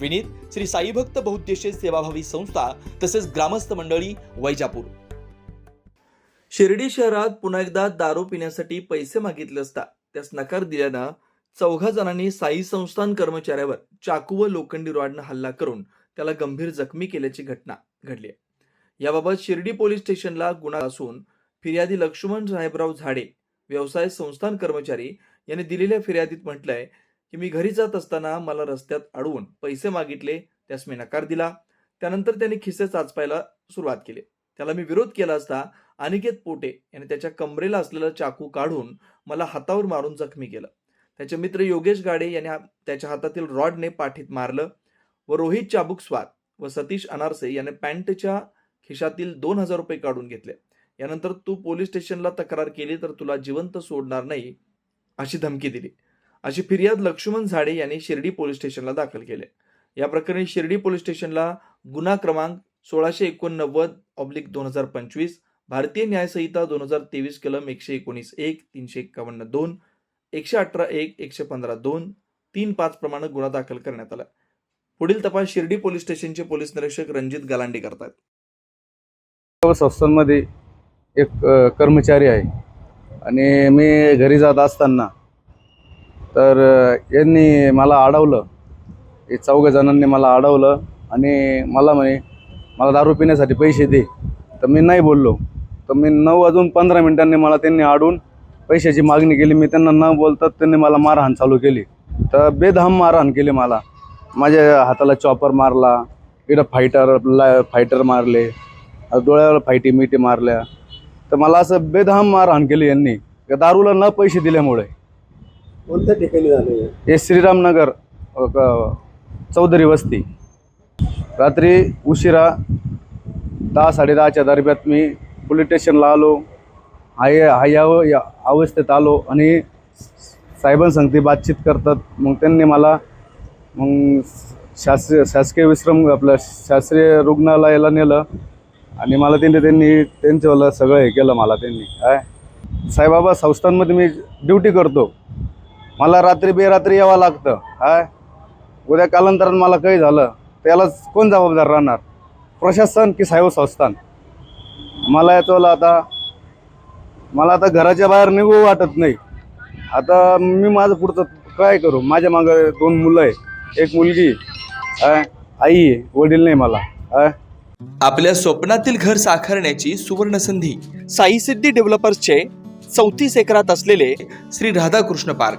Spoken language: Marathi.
विनीत श्री साईभक्त बहुद्देशीय सेवाभावी संस्था तसेच ग्रामस्थ मंडळी वैजापूर. शिर्डी शहरात पुन्हा एकदा दारू पिण्यासाठी पैसे मागितले असता त्यास नकार दिल्यानं चौघा जणांनी साई संस्थान कर्मचाऱ्यावर चाकू व लोखंडी रॉडनं हल्ला करून त्याला गंभीर जखमी केल्याची घटना घडली आहे. याबाबत शिर्डी पोलीस स्टेशनला गुन्हा असून फिर्यादी लक्ष्मण साहेबराव झाडे व्यवसाय संस्थान कर्मचारी यांनी दिलेल्या फिर्यादीत म्हटलंय की मी घरी जात असताना मला रस्त्यात अडवून पैसे मागितले त्यास मी नकार दिला. त्यानंतर त्यांनी खिसे चाचपायला सुरुवात केली. त्याला मी विरोध केला असता अनिकेत पोटे याने त्याच्या कमरेला असलेला चाकू काढून मला हातावर मारून जखमी केलं. त्याचे मित्र योगेश गाडे यांनी त्याच्या हातातील रॉडने पाठीत मारलं व रोहित चाबुक स्वाद व सतीश अनारसे याने पॅन्टच्या खिशातील दोन हजार रुपये काढून घेतले. यानंतर तू पोलीस स्टेशनला तक्रार केली तर तुला जिवंत सोडणार नाही अशी धमकी दिली. अशी फिर्याद लक्ष्मण झाडे यांनी शिर्डी पोलीस स्टेशनला दाखल केले. या प्रकरणी शिर्डी पोलीस स्टेशनला गुन्हा क्रमांक सोळाशे एकोणनव्वद ऑब्लिक दोन हजार पंचवीस भारतीय न्यायसंहिता दोन हजार तेवीस कलम एकशे एकोणीस एक तीनशे एक्कावन्न दोन एकशे अठरा एक एकशे पंधरा दोन तीन पाच प्रमाणे गुन्हा दाखल करण्यात आला. पुढील तपास शिर्डी पोलीस स्टेशनचे पोलीस निरीक्षक रणजित गलांडे करतात. संस्थांमध्ये एक कर्मचारी आहे. आणि मी घरी जात असताना तर यांनी मला अडवलं. हे चौघ जणांनी मला अडवलं आणि मला म्हणे मला दारू पिण्यासाठी पैसे दे. तर मी नाही बोललो. तर मी नऊ वाजून पंधरा मिनिटांनी मला त्यांनी अडून पैशाची मागणी केली. मी त्यांना न बोलतात त्यांनी मला मारहाण चालू केली. तर बेधाम मारहाण केली मला. माझ्या हाताला चॉपर मारला इकडं फायटर फायटर मारले डोळ्यावर फायटी मिठी मारल्या. तर मला असं बेदहाम मारहाण केली यांनी. दारूला न पैसे दिल्यामुळे. कोणत्या ठिकाणी झाले हे? श्रीरामनगर अ, क- चौधरी वस्ती. रात्री उशिरा दहा साडेदहाच्या दरम्यात मी पोलीस स्टेशनला आलो. हाय हाय या अवस्थेत आलो आणि साहेबांसंगती बातचीत करतात. मग त्यांनी मला मग शास्त्रीय शासकीय विश्रम आपलं शास्त्रीय रुग्णालयाला नेलं. आणि मला त्यांनी त्यांनी त्यांच्यावालं सगळं हे केलं मला त्यांनी. काय? साईबाबा संस्थांमध्ये मी ड्युटी करतो. मला रात्री बेरात्री यावं लागतं. हाय? उद्या कालांतरानं मला काही झालं त्यालाच कोण जबाबदार राहणार? प्रशासन की साहेब संस्थान? मला याचं आता मला आता घराच्या बाहेर निघू वाटत नाही. आता मी माझं पुढचं काय करू? माझ्या मागं दोन मुलं आहे. एक मुलगी काय आई आहे. वडील नाही मला. काय आपल्या स्वप्नातील घर साकारण्याची सुवर्ण संधी साई सिद्धी डेव्हलपर्सचे चौतीस एकरात असलेले Shri Radhakrishna park.